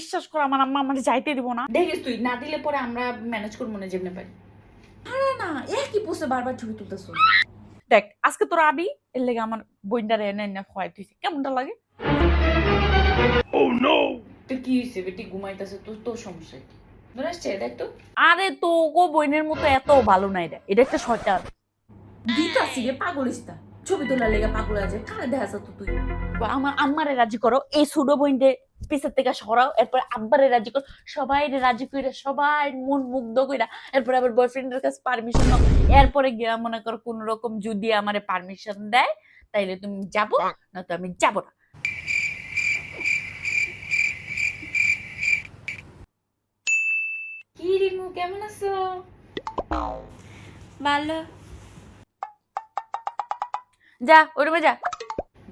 বিশ্বাস কর আমার আম্মা আমার যাইতে দিব না। দেখিস তুই না দিলে পরে আমরা ম্যানেজ করব না যেমনি পারি। আরে না একই পোস্টে বারবার ছবি তুলতেছো। দেখ আজকে তোর আবি এর লেগে আমার বইন্ডারে এনে এনে খোয়াই তুইছে কেমনটা লাগে? তো কি হয়েছে বেটি ঘুমাইতেছে তোর তোর সমস্যা কি? ধরে আসছে দেখ তো। আরে তো গো বইনের মতো এত ভালো নাই রে এটা একটা শয়তান। দিতাছি রে পাগলিস্তা ছবি তোলার লেগে পাগল আছে কারে দেখা তো তুই? আমার আম্মারে রাজি করো এই সুডো বইন্ডে পিছের থেকে সরাও এরপর আব্বারে রাজি করো। সবাই রাজি কইরা সবাই মন মুগ্ধ কইরা এরপর আবার বয়ফ্রেন্ডের কাছে পারমিশন নাও। এরপরে গিয়া মনে করো কোন রকম যদি আমারে পারমিশন দেয় তাইলে তুমি যাব না তো আমি যাব না। কি রিমু কেমন আছো? ভালো। যা ওই রুমে যা।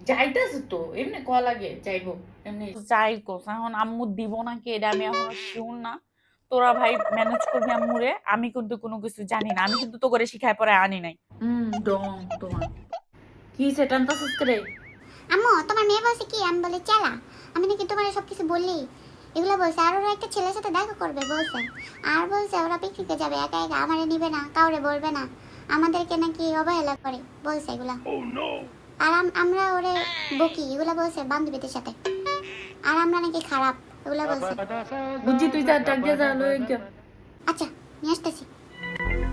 যাইতেছে তো এমনি কল লাগে যাইবো এমনি। যাই কোস এখন আম্মু দিব না কি এটা আমি এখন শিউর না। তোরা ভাই ম্যানেজ করবি আম্মুরে আমি কিন্তু কোনো কিছু জানি না আমি কিন্তু তো করে শিখায় পরে আনি নাই। হুম ডং তোমার। কি সেটা আনতেছিস করে আম্মু তোমার মেয়ে বলছে কি? আমি বলি চালা আমি নাকি তোমার সব কিছু বললি। এগুলো বলছে আর ওরা একটা ছেলের সাথে দেখা করবে বলছে। আর বলছে ওরা পিকনিকে যাবে একা একা আমারে নিবে না কাউরে বলবে না। আমাদেরকে নাকি অবহেলা করে বলছে এগুলা। আর আমরা ওরে বকি এগুলা বলছে বান্ধবীদের সাথে। আর আমরা নাকি খারাপ এগুলা বলছে। বুঝছি তুই যা ডাক দিয়ে যা লয়ে গিয়া আচ্ছা নিয়ে আসতেছি।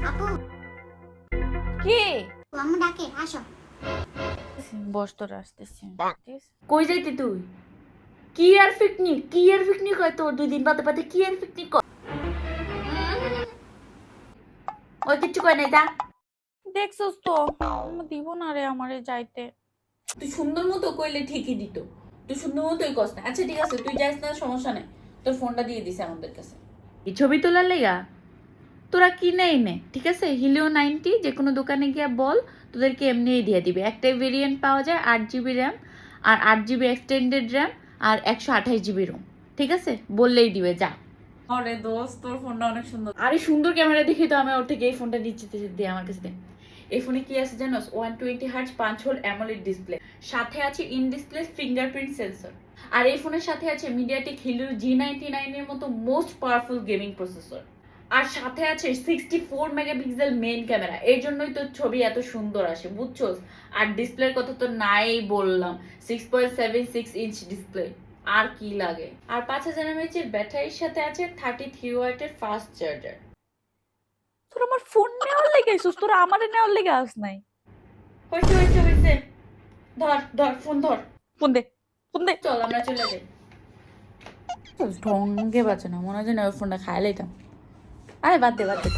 আপু। কি? ও আম্মু ডাকে আসো। বস তোরা আসতেছি। কই যাইতি তুই? কি আর পিকনিক কি আর পিকনিক হয় তোর? দুই দিন বাদে বাদে কি আর পিকনিক কর ওই কিচ্ছু কয় নাই যা। দেখছস তো। দিব না রে আমারে যাইতে। তুই সুন্দর মতো কইলে ঠিকই দিত। তুই সুন্দর মতোই কস না। আচ্ছা ঠিক আছে তুই যাইস না সমস্যা নেই। তোর ফোনটা দিয়ে দিছে আমাদের কাছে। এই ছবি তোলার লেগা? তোরা কিনেই নে ঠিক আছে? হিলিও নাইনটি যে কোনো দোকানে গিয়ে বল তোদেরকে এমনিই দিয়ে দিবে। একটাই ভেরিয়েন্ট পাওয়া যায় আট জিবি র্যাম আর আট জিবি এক্সটেন্ডেড র্যাম আর একশো আঠাশ জিবি রোম ঠিক আছে? বললেই দিবে যা। আরে দোস্ত তোর ফোনটা অনেক সুন্দর। আরে সুন্দর ক্যামেরা দেখে তো আমি ওর থেকে এই ফোনটা নিচ্ছি দিয়ে আমার কাছে দে। এই ফোনে কি আছে জানো? ওয়ান টোয়েন্টি হার্টস পাঁচ হোল অ্যামোলেড ডিসপ্লে সাথে আছে ইন ডিসপ্লে ফিঙ্গারপ্রিন্ট সেন্সর আর এই ফোনের সাথে আছে মিডিয়াটেক হিলিও জি নাইনটি নাইনের মতো মোস্ট পাওয়ারফুল গেমিং প্রসেসর আর সাথে আছে sixty four megapixel main camera এর জন্যই তো ছবি এত সুন্দর আসে বুঝছোস আর ডিসপ্লের কথা তো নাই বললাম। Six point seven six inch display আর কি লাগে? আর পাঁচ হাজার এমএচের ব্যাটারির সাথে আছে থার্টি থ্রি ওয়াটের ফাস্ট চার্জার তোর আমার ফোন নেওয়ার লেগে আইসুস তোরা আমারে নেওয়ার লেগে আস নাই। হইছে হইছে হইছে। ধর ধর ফোন ধর। ফোন দে ফোন দে। চল আমরা চলে যাই। ঢঙ্গে বাজে না মনে হয় যেন ওই ফোনটা খাই লাইতাম। আরে বাদ দে বাদ দে।